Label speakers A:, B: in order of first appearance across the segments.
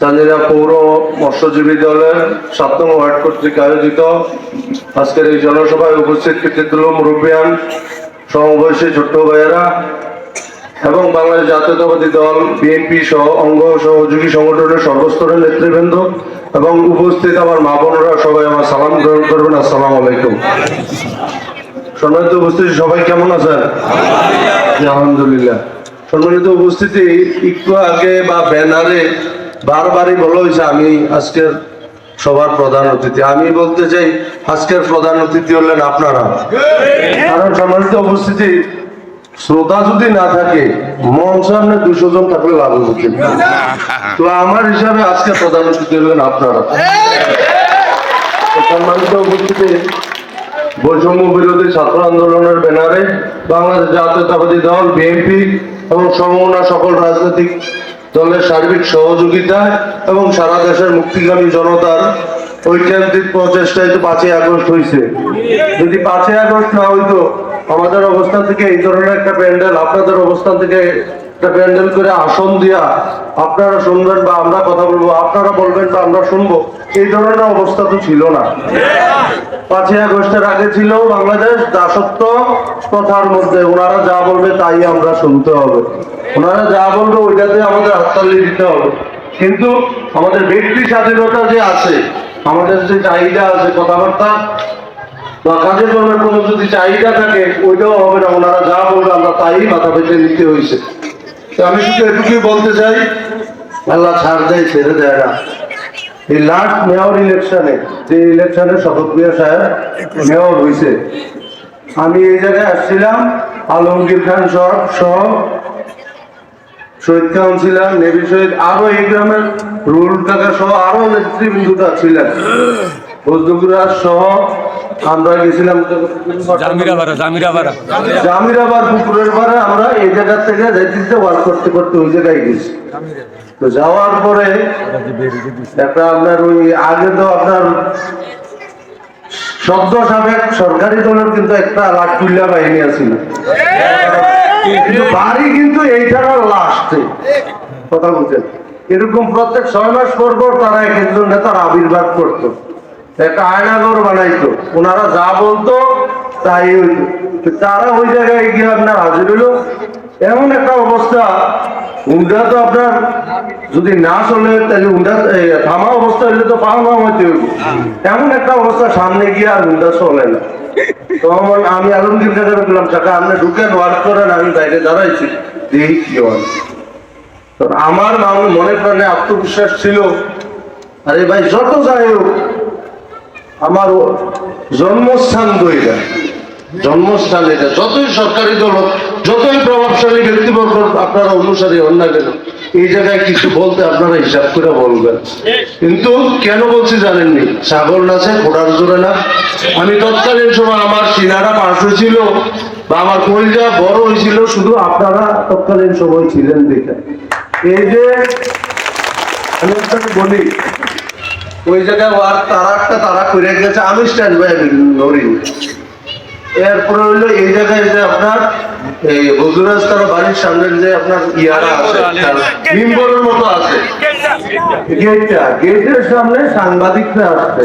A: চান্দিনা পৌর মৎস্যজীবী দলের সাত নং ওয়ার্ড কর্তৃক আয়োজিত আজকের এই জনসভায় উপস্থিত কৃতিত্ব মুরব্বিয়ান, সমবয়সী ছোট্ট ভাইয়েরা এবং বাংলাদেশ জাতীয়তাবাদী দল, বিএনপি সহ অঙ্গ সহযোগী সংগঠনের সর্বস্তরের নেতৃবৃন্দ এবং উপস্থিত আমার মা বোনরা সবাই আমার সালাম গ্রহণ করবেন। আসসালাম আলাইকুম। সম্মানিত উপস্থিতি, সবাই কেমন আছেন? আলহামদুলিল্লাহ। সম্মানিত উপস্থিতি, একটু আগে বা ব্যানারে বারবারই বলা হয়েছে আমি আজকের সবার প্রধান অতিথি। আমি বলতে চাই, আজকের প্রধান অতিথি হলেন আপনারা। কারণ সম্মানিত উপস্থিতি, শ্রোতা যদি না থাকে, মন সামনে দুশো জন থাকলে লাভ হচ্ছে তো আমার হিসাবে আজকে প্রধান অতিথি হলেন আপনারা। সম্মানিত উপস্থিতি, বৈষম্য বিরোধী ছাত্র আন্দোলনের ব্যানারে বাংলাদেশ জাতীয়তাবাদী দল, বিএনপি এবং সমমনা সকল রাজনৈতিক দলের সার্বিক সহযোগিতা এবং সারা দেশের মুক্তিগামী জনতার ঐক্যান্তিক প্রচেষ্টায় তো পাঁচই আগস্ট হয়েছে যদি পাঁচই আগস্ট না হইতো, আমাদের অবস্থান থেকে এই ধরনের একটা প্যান্ডেল, আপনাদের অবস্থান থেকে একটা প্যান্ডেল করে আসন দিয়া আপনারা শুনবেন বা আমরা কথা বলব, আপনারা বলবেন বা আমরা শুনব, এই ধরনের অবস্থা তো ছিল না। পাঁচই আগস্টের আগে ছিল বাংলাদেশ দাসত্ব প্রথার মধ্যে, ওনারা যা বলবে তাই আমরা শুনতে হবে। ওনারা যা বলবে ওইটাতে আমাদের হাততালি দিতে হবে। কিন্তু আমাদের ব্যক্তি স্বাধীনতা যে আছে, আমাদের যে চাহিদা আছে, কথাবার্তা, বা কাজে কর্মের কোনো যদি চাহিদা থাকে, ওইটাও হবে না। ওনারা যা বলবে আমরা তাই মাথা পেতে নিতে হয়েছে। তো আমি শুধু এটুকুই বলতে চাই, আল্লাহ ছাড় দেয়, ছেড়ে দেয় না। এই লাস্ট মেয়র ইলেকশনে যে ইলেকশনে শপথ সাহেব মেয়র হয়েছে আমি এই জায়গায় আসছিলাম, আলমগীর খান সহ সহ, শহীদ কাউন্সিলর নেবি শহীদ, আরও এই গ্রামের রুল কাকা সহ আরও নেতৃবৃন্দরা ছিলেন। বজদুগুরাজ সহ আমরা গেছিলাম
B: জামিরাবাড়া জামিরাবাড়া।
A: জামিরাবার পুকুরের পারে আমরা এই জায়গা থেকে যাইতে ওয়ার্ক করতে করতে ওই জায়গায় গেছি। তো যাওয়ার পরে একটা আপনার ওই আগে তো আপনার সদ্য সাবেক সরকারি দলের কিন্তু একটা লাটকুল্লা বাহিনী আছিল। কিন্তু বাড়ি কিন্তু এইটার লাস্টে কথা বলছেন এরকম প্রত্যেক ছয় মাস পর পর তারা এক একজন নেতার আবির্ভাব করতো। একটা আয়নাগর বানাইতো। ওনারা যা বলতো, তাই হইতো। তারা ওই জায়গায় গিয়ে আপনার হাজির হইল। এমন একটা অবস্থা। উন্ডা তো আপনার যদি না চলে, তাহলে উন্ডা থামা অবস্থা হইলে তো পাওয়া হইতে হইব। এমন একটা অবস্থা সামনে গিয়ে আর উন্ডা চলে না। তখন আমি আলমগীর কাছে বললাম চাকা আপনি ঢুকেন ওয়ার্ক করেন, আমি বাইরে দাঁড়াইছি। দেখি কি হয়। আমার মনে প্রাণে আত্মবিশ্বাস ছিল। আরে ভাই, যত যাই হোক আমার জন্মস্থান দইটা জন্মস্থান এটা, যতই সরকারি দল যতই প্রভাবশালী ব্যক্তিবর্গ আপনারা অনুসারী না কেন এই জায়গায় কিছু বলতে আপনারা হিসাব করে বলবেন। কিন্তু কেন বলছি জানেননি? ছাগল নাচে ঘোড়ার জোরে না। আমি তৎকালীন সময় আমার সিনারা পাশ হয়েছিল বা আমার কলিজা বড় হয়েছিল, শুধু আপনারা তৎকালীন সময় ছিলেন দেখে। এই যে, আমি বলি ওই জায়গায় তারা একটা তারা করে গেছে। আমি স্ট্যান্ড বাই ধরি এরপরে হইল এই জায়গায় যে আপনার এই তার বাড়ির সামনের যে আপনার ইয়ারা আছে মিম্বরের মতো আছে। গেটটা গেটের সামনে সাংবাদিকরা আসছে।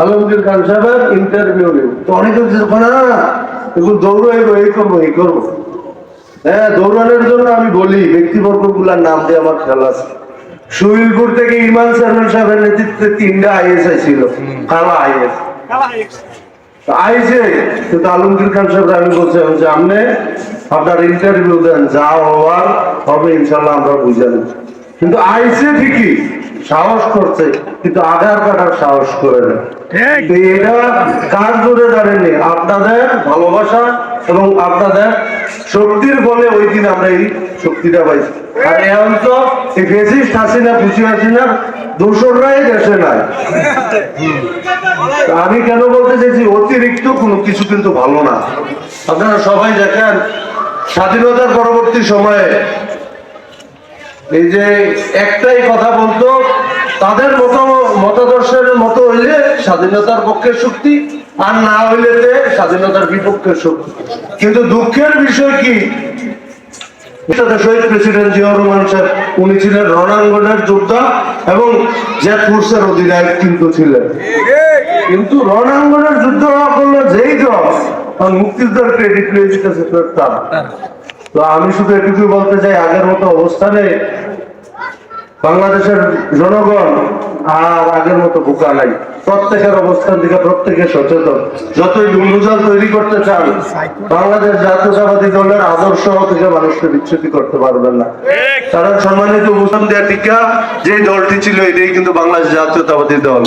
A: আলমগীর খান সাহেবের ইন্টারভিউ নেব তো অনেকে না দৌড়াইবো এই করব এই করব। হ্যাঁ দৌড়ানোর জন্য আমি বলি ব্যক্তিবর্গগুলার নাম দিয়ে আমার খেলা আছে। সুইলপুর থেকে ইমান সারমান সাহেবের নেতৃত্বে তিনটা আইএসআই ছিল কালা আইএস। আইসে কিন্তু আলমগীর খান সাহেব আমি বলছিলাম যে আপনি আপনার ইন্টারভিউ দেন যা হওয়ার হবে ইনশাল্লাহ আমরা বুঝে নেব। কিন্তু আইসে ঠিকই সাহস করছে কিন্তু আধার কাটার সাহস করে না। তো এটা কার জোরে জানেননি আপনাদের ভালোবাসা এবং আপনাদের শক্তির বলে ওই দিন আমরা এই শক্তিটা পাইছি। আমি কেন বলতে চাইছি, অতিরিক্ত কোনো কিছু কিন্তু ভালো না। আপনারা সবাই দেখেন, স্বাধীনতার পরবর্তী সময়ে এই যে একটাই কথা বলতো, তাদের মতো মতাদর্শের মতো হইলে স্বাধীনতার পক্ষের শক্তি, আর না হইলে স্বাধীনতার বিপক্ষের শক্তি। কিন্তু দুঃখের বিষয় কি শহীদ প্রেসিডেন্ট জিয়াউর রহমান সাহেব, উনি ছিলেন রণাঙ্গনের যোদ্ধা এবং ফোর্সের অধিনায়ক কিন্তু ছিলেন। কিন্তু রণাঙ্গনের যুদ্ধ না করলে যেই দল আর দিতেছে তো আমি শুধু এটুকু বলতে চাই, আগের মতো অবস্থানে বাংলাদেশের জনগণ আর আগের মতো বোকা নাই। প্রত্যেকের অবস্থান থেকে প্রত্যেকে সচেতন। যতই ডুমুজাল তৈরি করতে চান, বাংলাদেশ জাতীয়তাবাদী দলের আদর্শ থেকে মানুষকে বিচ্ছুতি করতে পারবেন না। কারণ সম্মানিত মুসলিম দেয়া টিকা যে দলটি ছিল এটাই কিন্তু বাংলাদেশ জাতীয়তাবাদী দল।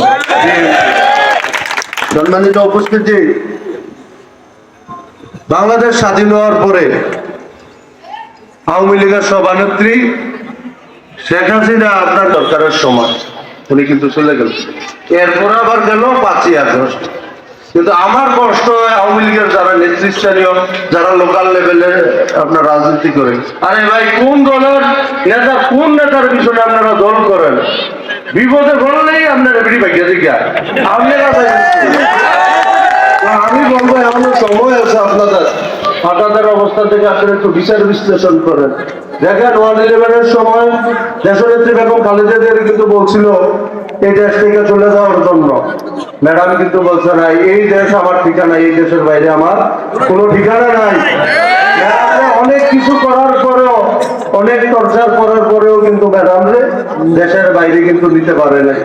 A: সম্মানিত উপস্থিতি, বাংলাদেশ স্বাধীন হওয়ার পরে আওয়ামী লীগের সভানেত্রী শেখ হাসিনা আপনার দরকারের সময়। উনি কিন্তু চলে গেল। এরপর আবার গেল পাঁচই আগস্ট। কিন্তু আমার কষ্ট হয় আওয়ামী লীগের যারা নেতৃস্থানীয়, যারা লোকাল লেভেলে আপনার রাজনীতি করে আরে ভাই, কোন দলের নেতা, কোন নেতার পিছনে আপনারা দল করেন? বিপদে পড়লেই আপনারা বিড়ি পাইয়া দিকা আমি বলব, এমন সময় আছে আপনাদের। হঠাৎের অবস্থা থেকে আসলে একটু বিচার বিশ্লেষণ করেন। দেখেন, ওয়ান ইলেভেনের সময় দেশনেত্রী বেগম খালেদা জিয়া কিন্তু বলছিল, এই দেশ থেকে চলে যাওয়ার জন্য। ম্যাডাম কিন্তু বলছে, না, এই দেশ আমার ঠিকানা, এই দেশের বাইরে আমার কোনো ঠিকানা নাই। অনেক কিছু করার পরেও, অনেক টর্চার করার পরেও কিন্তু ম্যাডামরে দেশের বাইরে কিন্তু নিতে পারে নাই।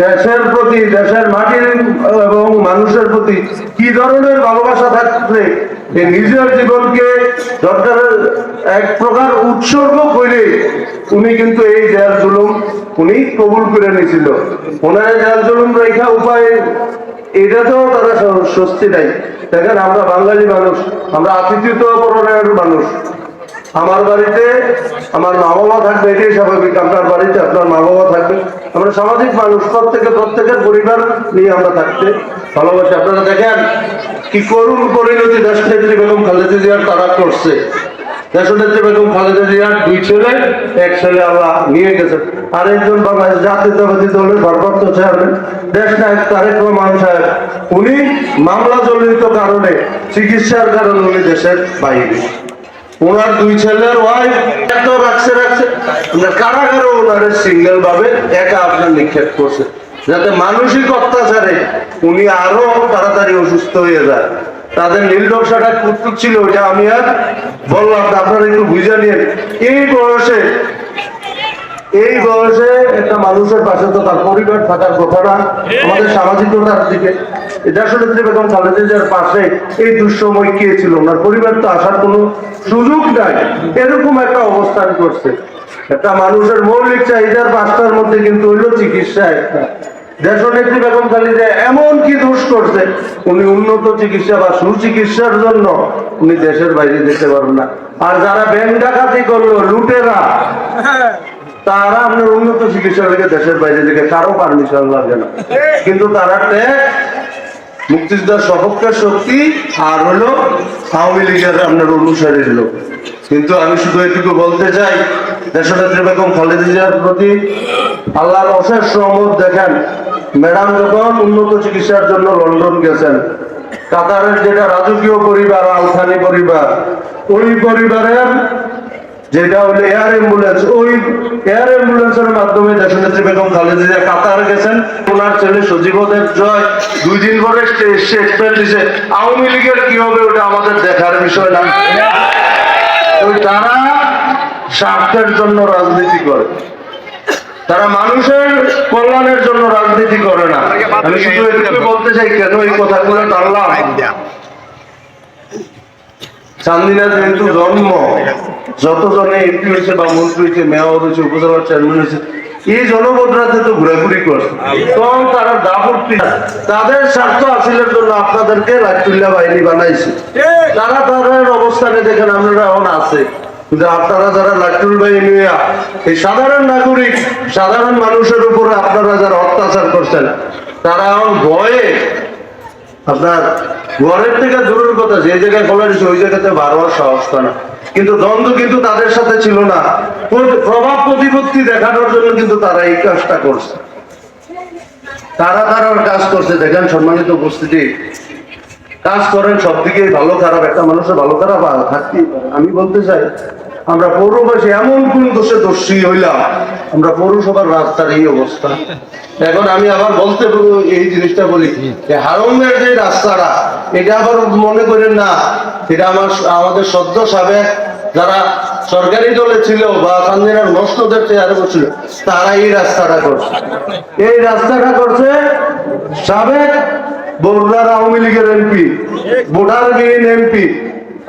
A: দেশের প্রতি, দেশের মাটির, এবং মানুষের প্রতি কি ধরনের ভালোবাসা থাকলে নিজের জীবনকে দরকারের এক প্রকার উৎসর্গ করে উনি কিন্তু এই জেল জুলুম উনি কবুল করে নিয়েছিল। ওনার জেল জুলুম রেখা উপায় এটা তো তারা স্বস্তি নাই। দেখেন আমরা বাঙালি মানুষ, আমরা আতিথিত পরনের মানুষ। আমার বাড়িতে আমার মা বাবা থাকবে, এটাই স্বাভাবিক। আপনার বাড়িতে আপনার মা বাবা থাকবে? আমরা সামাজিক মানুষ, প্রত্যেকে, প্রত্যেকের পরিবার নিয়ে আমরা থাকতে ভালোবাসি। আপনারা দেখেন কি করুণ পরিণতি দেশনেত্রী বেগম খালেদা জিয়ার তারা করছে। দেশনেত্রী বেগম খালেদা জিয়ার দুই ছেলে, এক ছেলে আল্লাহ নিয়ে গেছে আরেকজন বাংলাদেশ জাতীয়তাবাদী দলের ভারপ্রাপ্ত চেয়ারম্যান, দেশ নায়ক তারেক রহমান সাহেব। উনি মামলা জড়িত কারণে চিকিৎসার কারণে উনি দেশের বাইরে। ওনার দুই ছেলের ওয়াইফ এত রাখছে রাখছে। কারা কারাগারে ওনার সিঙ্গেল ভাবে একা আপনার নিক্ষেপ করছে। যাতে মানসিক অত্যাচারে উনি আরও তাড়াতাড়ি অসুস্থ হয়ে যায়। তাদের নীল নকশাটা কুতুক ছিল ওটা আমি আর বললাম আপনারা একটু বুঝে নিয়ে এই বয়সে এই বয়সে একটা মানুষের পাশে তো তার পরিবার থাকার কথা না আমাদের সামাজিকতার দিকে। বেগম খালেদা জিয়ার পাশে এই দুঃসময় কে ছিল? ওনার পরিবার তো আসার কোনো সুযোগ নাই। এরকম একটা অবস্থান করছে। একটা মানুষের মৌলিক চাহিদার পাঁচটার মধ্যে কিন্তু হইল চিকিৎসা একটা। দেশনেত্রী বেগম খালেদা এমন কি দোষ করছে? উনি উন্নত চিকিৎসা বা সুচিকিৎসার জন্য উনি দেশের বাইরে যেতে পারবেন না। আর যারা ব্যাংক ডাকাতি করল লুটেরা তারা আপনার উন্নত চিকিৎসা থেকে দেশের বাইরে থেকে কারও পারমিশন লাগে না। কিন্তু তারা মুক্তিযোদ্ধার সপক্ষের শক্তি আর হলো আওয়ামী লীগের আপনার অনুসারীর লোক। কিন্তু আমি শুধু এটুকু বলতে চাই, দেশনেত্রী বেগম খালেদা জিয়ার প্রতি আল্লাহর অশেষ রহমত দেখেন, ম্যাডাম যখন উন্নত চিকিৎসার জন্য লন্ডন গেছেন, কাতারের যেটা রাজকীয় পরিবার, আলথানি পরিবার, ওই পরিবারের যেটা হলো এয়ার অ্যাম্বুলেন্স ওই এয়ার অ্যাম্বুলেন্সের মাধ্যমে দেশনেত্রী বেগম খালেদা কাতার গেছেন। ওনার ছেলে সজীবদের জয় দুই দিন পরে স্টেটমেন্ট দিছে আওয়ামী লীগের কি হবে ওটা আমাদের দেখার বিষয় না। ওই তারা স্বার্থের জন্য রাজনীতি করে। তারা মানুষের কল্যাণের জন্য রাজনীতি করে না। আমি শুধু বলতে চাই, কেন এই কথাগুলো টানলাম? যেহেতু জন্ম। এমপি হয়েছে বা মন্ত্রী হয়েছে, মেয়র হয়েছে উপজেলার চেয়ারম্যান হয়েছে, এই তো ঘোরাঘুরি করছে। তারা তাদের স্বার্থ জন্য আপনাদেরকে লাইটুল্লাহ বাহিনী বানাইছে। তারা তাদের অবস্থানে দেখেন এখন আছে। কিন্তু আপনারা যারা বাহিনী এই সাধারণ নাগরিক, সাধারণ মানুষের উপরে আপনারা যারা অত্যাচার করছেন, তারা এখন ভয়ে আপনার ঘরের থেকে দূরের কথা, যে জায়গায় খোলা দিচ্ছে ওই জায়গাতে বারবার সাহস না। কিন্তু দ্বন্দ্ব কিন্তু তাদের সাথে ছিল না। প্রভাব প্রতিপত্তি দেখানোর জন্য কিন্তু তারা এই কাজটা করছে। তারা তারার কাজ করছে। দেখেন সম্মানিত উপস্থিতি, কাজ করেন সব দিকে ভালো, খারাপ, একটা মানুষের ভালো, খারাপ থাকতেই পারে। আমি বলতে চাই, আমরা পৌরবাসী এমন কোন দোষে দোষী হইলাম আমরা পৌরসভার রাস্তার এই অবস্থা। এখন আমি আবার বলতে এই জিনিসটা বলি যে হারঙ্গের যে রাস্তাটা, এটা আবার মনে করেন না, এটা আমার আমাদের সদ্য সাবেক যারা সরকারি দলে ছিল বা চান্দিনার নষ্টদের চেয়ারে বসছিল, তারা এই রাস্তাটা করছে। এই রাস্তাটা করছে সাবেক বগুড়ার আওয়ামী লীগের এমপি, ভোটার বিহীন এমপি,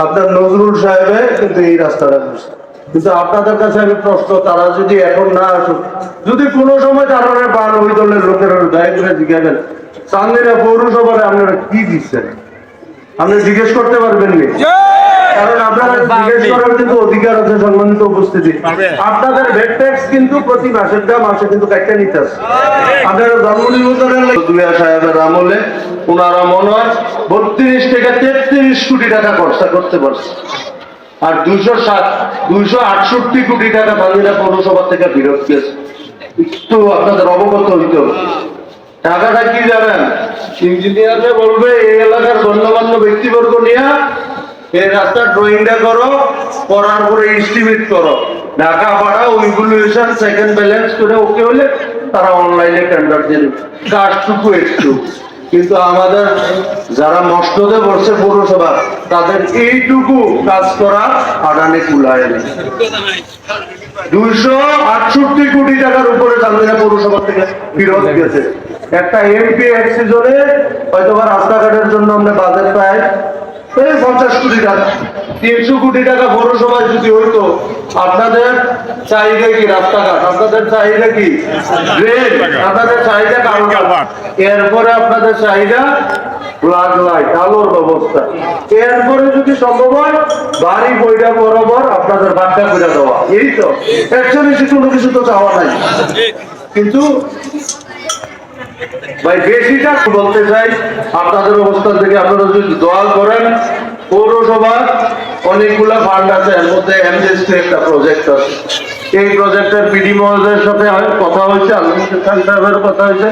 A: আপনার নজরুল সাহেবে কিন্তু এই রাস্তাটা করছে। কিন্তু আপনাদের কাছে আমি প্রশ্ন তারা যদি এখন না আসুক যদি কোনো সময় তারা পান ওই দলের লোকেরা দয়া করে জিজ্ঞাসা চান্দিনা পৌরসভায় আপনারা কি দিচ্ছেন? আপনি জিজ্ঞেস করতে পারবেন নি? কারণ আপনারা জিজ্ঞেস করার কিন্তু অধিকার আছে সম্মানিত উপস্থিতি। আপনাদের ভেট ট্যাক্স কিন্তু প্রতি মাসের দাম মাসে কিন্তু কাটতে নিতে আসে আপনারা জন্ম নিবন্ধনের দুয়া সাহেবের আমলে ওনারা মনে হয় বত্রিশ থেকে তেত্রিশ কোটি টাকা খরচা করতে পারছে। আর দুইশো সাত, দুইশো আটষট্টি কোটি টাকা বাংলা পৌরসভা থেকে ফেরত গেছে একটু আপনাদের অবগত হইতে টাকাটা কি যাবেন ইঞ্জিনিয়ারে বলবে, এই এলাকার গণ্যমান্য ব্যক্তিবর্গ নিয়ে এই রাস্তার ড্রয়িংটা করো, করার পরে এস্টিমেট করো। ঢাকা ভাড়া ইভ্যালুয়েশন সেকেন্ড ব্যালেন্স করে ওকে হলে তারা অনলাইনে টেন্ডার দেবে। কাজটুকু একটু। কিন্তু আমাদের যারা মস্তদে বসছে পৌরসভা, তাদের এইটুকু কাজ করা আদানে কুলায় না দুইশো আটষট্টি কোটি টাকার উপরে চান্দিনা পৌরসভা থেকে ফেরত গেছে। একটা এমপি এক সিজনে হয়তো রাস্তাঘাটের জন্য আমরা বাজেট পাই এই পঞ্চাশ কোটি টাকা তিনশো কোটি টাকা পৌরসভায় যদি হইতো আপনাদের চাহিদা কি রাস্তাঘাট? আপনাদের চাহিদা কি? ড্রেন আপনাদের চাহিদা এরপরে আপনাদের চাহিদা ফ্লাড লাইট আলোর ব্যবস্থা। এরপরে যদি সম্ভব হয় বাড়ি বইটা বরাবর আপনাদের বাচ্চা করে দেওয়া। এই তো একচুয়ালি কোনো কিছু তো চাওয়া নাই। কিন্তু ভাই বেশিটা বলতে চাই, আপনাদের অবস্থান থেকে আপনারা যদি দোয়া করেন, পৌরসভা অনেকগুলা ফান্ড আছে, এর মধ্যে এমজেসটি একটা প্রজেক্ট আছে। এই প্রজেক্টের পিডি মহোদয়ের সাথে কথা হয়েছে আলমুদ্দিন খান সাহেবের কথা হয়েছে,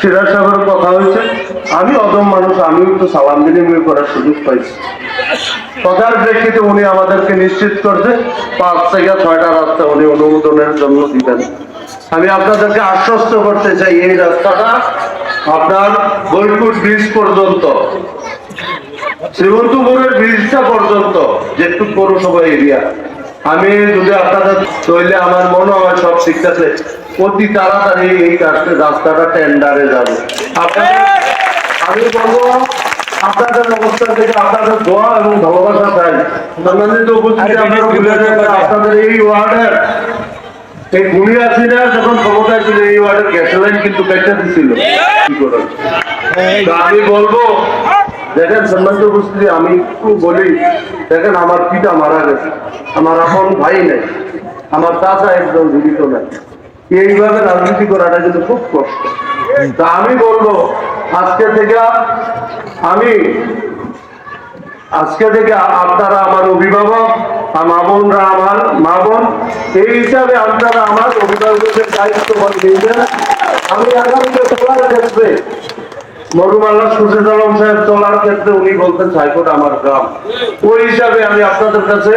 A: সিরাজ সাহেবের কথা হয়েছে। আমি অদম মানুষ, আমিও একটু সালাম বিনিময় করার সুযোগ পাইছি। কথার প্রেক্ষিতে উনি আমাদেরকে নিশ্চিত করছে, পাঁচ থেকে ছয়টা রাস্তা উনি অনুমোদনের জন্য দিবেন। আমি আপনাদেরকে আশ্বস্ত করতে চাই এই রাস্তাটা আপনার বৈকুট ব্রিজ পর্যন্ত শ্রীমন্তপুরের ব্রিজটা পর্যন্ত যেটুকু পৌরসভা এরিয়া আমি যদি আপনাদের চললে আমার মনে হয় সব ঠিক আছে অতি তাড়াতাড়ি এই রাস্তা- রাস্তাটা টেন্ডারে যাবে। আমি বলব আপনাদের অবস্থান থেকে আপনাদের দোয়া এবং ভালোবাসা চাই। আপনাদের এই ওয়ার্ডের এই যখন ক্ষমতায় ছিল এই ওয়ার্ডের গ্যাস লাইন কিন্তু কেটে দিছিল। কি? তো আমি বলব দেখেন সম্মানিত উপস্থিতি আমি একটু বলি দেখেন আমার পিতা মারা গেছে। আমার আপন ভাই নেই। আমার চাচা একজন জীবিত নেই। এইভাবে রাজনীতি করাটা কিন্তু খুব কষ্ট। তা আমি বলব আজকে থেকে আমি আজকে থেকে আপনারা আমার অভিভাবক মা আমার, মা এই হিসাবে আপনারা আমার অভিভাবকের দায়িত্ব নিয়েছেন আমি আগামীতে চলার ক্ষেত্রে মরুমাল্লা সুজেদ সাহেব চলার ক্ষেত্রে উনি বলতেন সাইকোট আমার গ্রাম। ওই হিসাবে আমি আপনাদের কাছে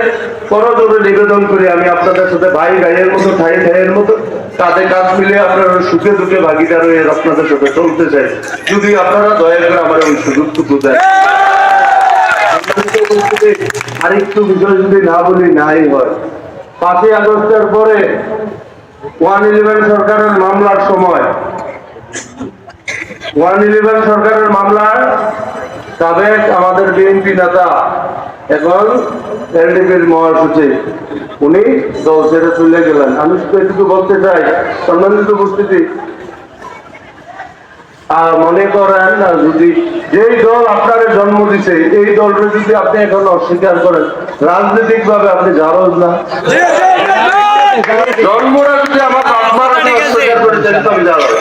A: করজোরে নিবেদন করি, আমি আপনাদের সাথে ভাই ভাইয়ের মতো ভাই ভাইয়ের মতো, কাঁধে কাঁধ মিলে আপনারা সুখে দুঃখে ভাগিদার হয়ে আপনাদের সাথে চলতে চাই। যদি আপনারা দয়া করে আমার ওই সুযোগটুকু দেন। আরেকটু বিষয় যদি না বলি, নাই হয়। পাঁচই আগস্টের পরে ওয়ান ইলেভেন সরকারের মামলার সময়। ওয়ান ইলেভেন সরকারের মামলার সাবেক আমাদের বিএনপি নেতা এখন এলডিপির মহাসচিব, উনি দল ছেড়ে চলে গেলেন। আমি শুধু এটুকু বলতে চাই, সম্মানিত উপস্থিতি আর মনে করেন না যদি যেই দল আপনার জন্ম দিছে এই দলটা যদি আপনি এখন অস্বীকার করেন রাজনৈতিক ভাবে আপনি জারজ না। জন্মরা যদি আমার বাপমারা অস্বীকার করে যেতে আমি জারজ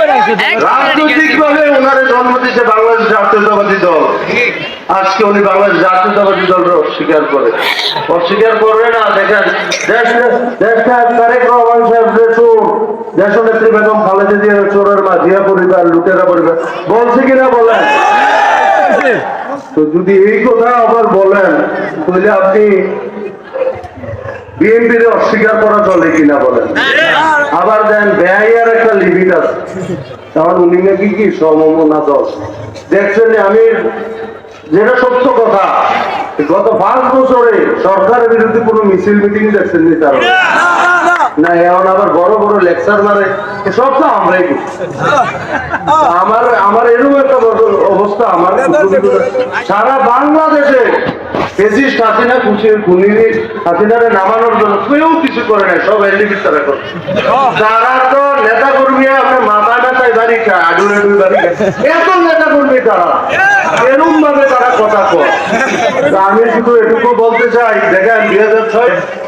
A: রাজনৈতিক ভাবে ওনারে জন্ম দিচ্ছে বাংলাদেশ জাতীয়তাবাদী দল। আজকে উনি বাংলাদেশ জাতীয়তাবাদী দলের অস্বীকার করে। অস্বীকার করবে না দেখেন দেশটা তারেক রহমান সাহেব যে চোর। দেশ বেগম খালেদা জিয়া চোরের মা জিয়া পরিবার লুটেরা পরিবার। বলছে কিনা বলেন? তো যদি এই কথা আবার বলেন তাহলে আপনি বিএনপির অস্বীকার করা চলে কিনা বলেন। আবার দেন ব্যয়ের একটা লিমিট আছে। তাহলে উনি নাকি কি, সমমনা দশ দেখছেন আমি, যেটা সত্য কথা, গত পাঁচ বছরে সরকারের বিরুদ্ধে কোনো মিছিল মিটিং দেখছেন তারা। না এখন আবার বড় বড় লেকচার মারে। সব তো আমরাই। আমার আমার এরকম একটা অবস্থা আমার সারা বাংলাদেশে ফেসিস্ট হাসিনা খুশি খুনি হাসিনারে নামানোর জন্য কেউ কিছু করে নাই সব এলডিপির তারা করে। তারা তো নেতা কর্মী আপনার মাথা নেতায় বাড়ি খায় দুই বাড়ি এত নেতা কর্মী তারা। এরকম ভাবে তারা কথা কয়। আমি শুধু এটুকু বলতে চাই দেখেন দুই হাজার ছয়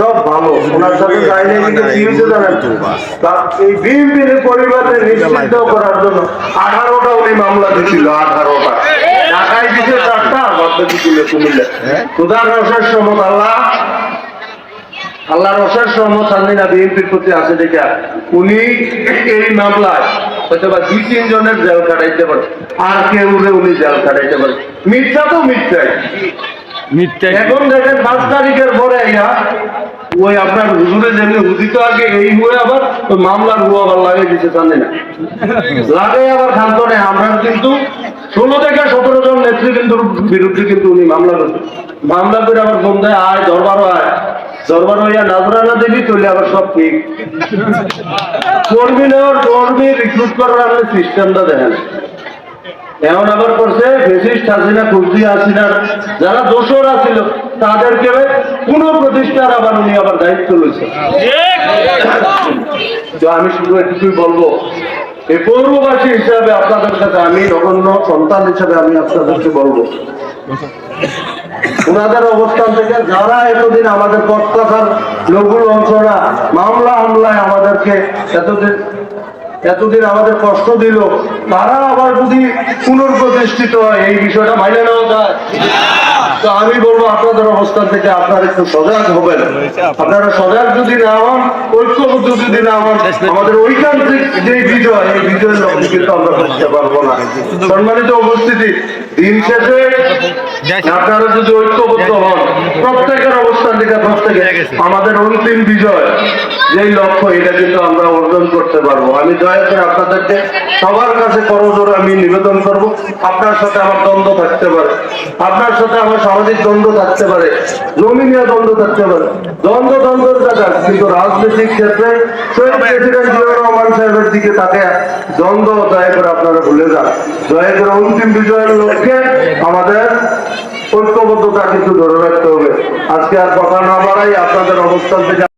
A: সব ভালো। ওনার সাথে কিন্তু জানেন তা- এই বিএনপির নিশ্চিত করার জন্য আঠারোটা উনি মামলা দিছিল আঠারোটা। ঢাকায় দিছে চারটা কুমিল্লা। খুদার রসের সমত আল্লাহ আল্লাহ রসের সহমত চান্দিনা বিএনপির প্রতি আছে দেখে উনি এই মামলায় হয়তো বা দুই তিনজনের জেল কাটাইতে পারে। আর কেউ উনি জেল কাটাইতে পারে। মিথ্যা তো মিথ্যাই।
B: মিথ্যা
A: এখন দেখেন পাঁচ তারিখের পরে ওই আপনার হুজুরে যেমনি হুদিত আগে এই হয়ে আবার ওই মামলার হু আবার লাগিয়ে দিতে জানে না? লাগে আবার খান্ত নেই আমরা কিন্তু ষোলো থেকে সতেরো জন নেতৃবৃন্দর বিরুদ্ধে কিন্তু উনি মামলা করছেন মামলা করে আবার ফোন দেয়, আয় দরবার আয়। দরবার হইয়া নাজরানা দেবী চলে আবার সব ঠিক। কর্মী নেওয়ার কর্মী রিক্রুট করার আপনি সিস্টেমটা দেখেন। এমন আবার করছে, ফেসিস্ট হাসিনা, কুর্দি হাসিনার যারা দোষরা ছিল তাদেরকে পুনঃ প্রতিষ্ঠার আবার উনি আবার দায়িত্ব রয়েছে তো আমি শুধু এটুকুই বলব, এই পৌরবাসী হিসাবে আপনাদের কাছে আমি নগণ্য সন্তান হিসাবে আমি আপনাদেরকে বলব ওনাদের অবস্থান থেকে যারা এতদিন আমাদের অত্যাচার লঘু লঞ্চনা, মামলা হামলায় আমাদেরকে এতদিন এতদিন আমাদের কষ্ট দিল তারা আবার যদি পুনর্প্রতিষ্ঠিত হয় এই বিষয়টা মাইনে নেওয়া যায়। তো আমি বলব আপনাদের অবস্থান থেকে আপনারা একটু সজাগ হবেন। আপনারা সজাগ যদি না হন ঐক্যবদ্ধ যদি না হন আমাদের ঐকান্তিক যে বিজয় এই বিজয়ের লক্ষ্য কিন্তু আমরা করতে পারব না। সম্মানিত উপস্থিতি দিন শেষে আপনারা যদি ঐক্যবদ্ধ হন প্রত্যেকের অবস্থান থেকে প্রত্যেকে আমাদের অন্তিম বিজয়। যেই লক্ষ্য এটা কিন্তু আমরা অর্জন করতে পারব। আমি দয়া করে আপনাদেরকে সবার কাছে করজোরে আমি নিবেদন করব। আপনার সাথে আমার দ্বন্দ্ব থাকতে পারে। আপনার সাথে আমার সামাজিক দ্বন্দ্ব থাকতে পারে। জমিনীয় দ্বন্দ্ব থাকতে পারে। দ্বন্দ্ব দ্বন্দ্বের জায়গা। কিন্তু রাজনৈতিক ক্ষেত্রে প্রেসিডেন্ট জিয়াউর রহমান সাহেবের দিকে তাকে দ্বন্দ্ব দয়া করে আপনারা ভুলে যান। দয়া করে অন্তিম বিজয়ের লক্ষ্যে আমাদের ঐক্যবদ্ধতা কিছু ধরে রাখতে হবে। আজকে আর কথা না বাড়াই আপনাদের অবস্থান থেকে